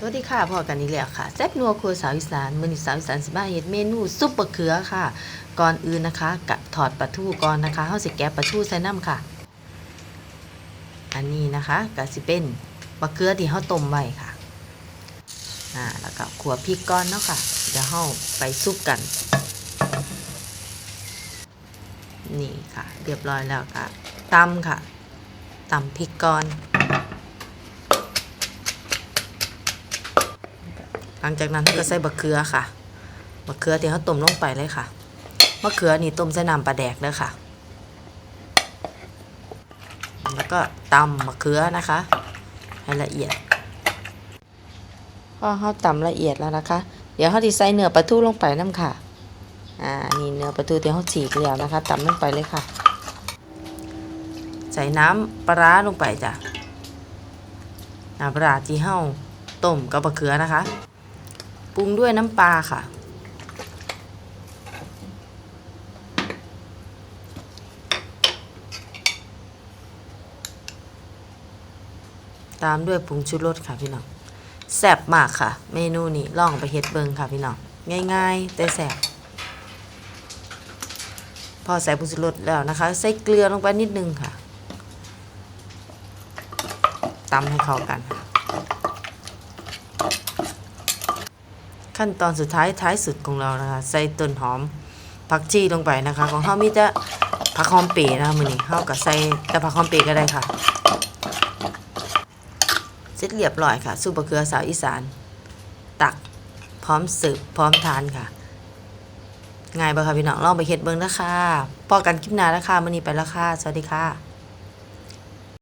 สวัสดีค่ะพอกันอีกแล้วค่ะแซ่บนัวครัวสาวอีสานมือนีสาวอีสานสิมาเฮ็ดเมนูซุปบะเขือค่ะ ก่อนอื่นนะคะกะถอดปลาทูก่อนนะคะเฮาสิแกะปลาทูใส่น้ำค่ะ อันนี้นะคะก็สิเป็นบะเขือที่เฮาต้มไว้ค่ะอ่าแล้วก็ขัวพริกก่อนเนาะค่ะเดี๋ยวเฮาไปซุปกัน นี่ค่ะ เรียบร้อยแล้วค่ะตำค่ะตำพริกก่อน หลังจากนั้นก็ใส่บะเขือค่ะบะเขือที่เขาต้มลงไปเลยค่ะมะเขือนี่ต้มใส่น้ำปลาแดกเด้อค่ะ แล้วก็ตำมะเขือนะคะ ให้ละเอียด พอเขาตำละเอียดแล้วนะคะ เดี๋ยวเขาจะใส่เนื้อปลาทูลงไปน้ำค่ะ อ่า นี่เนื้อปลาทูที่เขาฉีกแล้วนะคะตำลงไปเลยค่ะ ใส่น้ำปลาร้าลงไปจ้ะน้ำปลาร้าที่เขาต้มกับมะเขือนะคะ ปรุงด้วยน้ำปลาค่ะ ตามด้วยผงชูรสค่ะพี่น้องแซ่บมากค่ะ เมนูนี้ลองไปเฮ็ดเบิงค่ะพี่น้องง่าย ๆ แต่แซ่บพอใส่ผงชูรสแล้วนะคะ ใส่เกลือลงไปนิดนึงค่ะตำให้เข้ากันค่ะ ขั้นตอนสุดท้ายท้ายสุดของเรานะคะ ใส่ต้นหอมผักชีลงไปนะคะ ของเฮามีแต่ผักหอมเป๋นะคะมือนี้เฮาก็ใส่แต่ผักหอมเป๋ก็ได้ค่ะเสร็จเรียบร้อยค่ะซุปบะเขือสาวอีสาน ตักพร้อมสิร์ฟพร้อมทานค่ะง่ายบ่คะพี่น้องลองไปเฮ็ดเบิ่งนะคะพอกันคลิปหน้าแล้วค่ะมื้อนี้ไปแล้วค่ะ สวัสดีค่ะ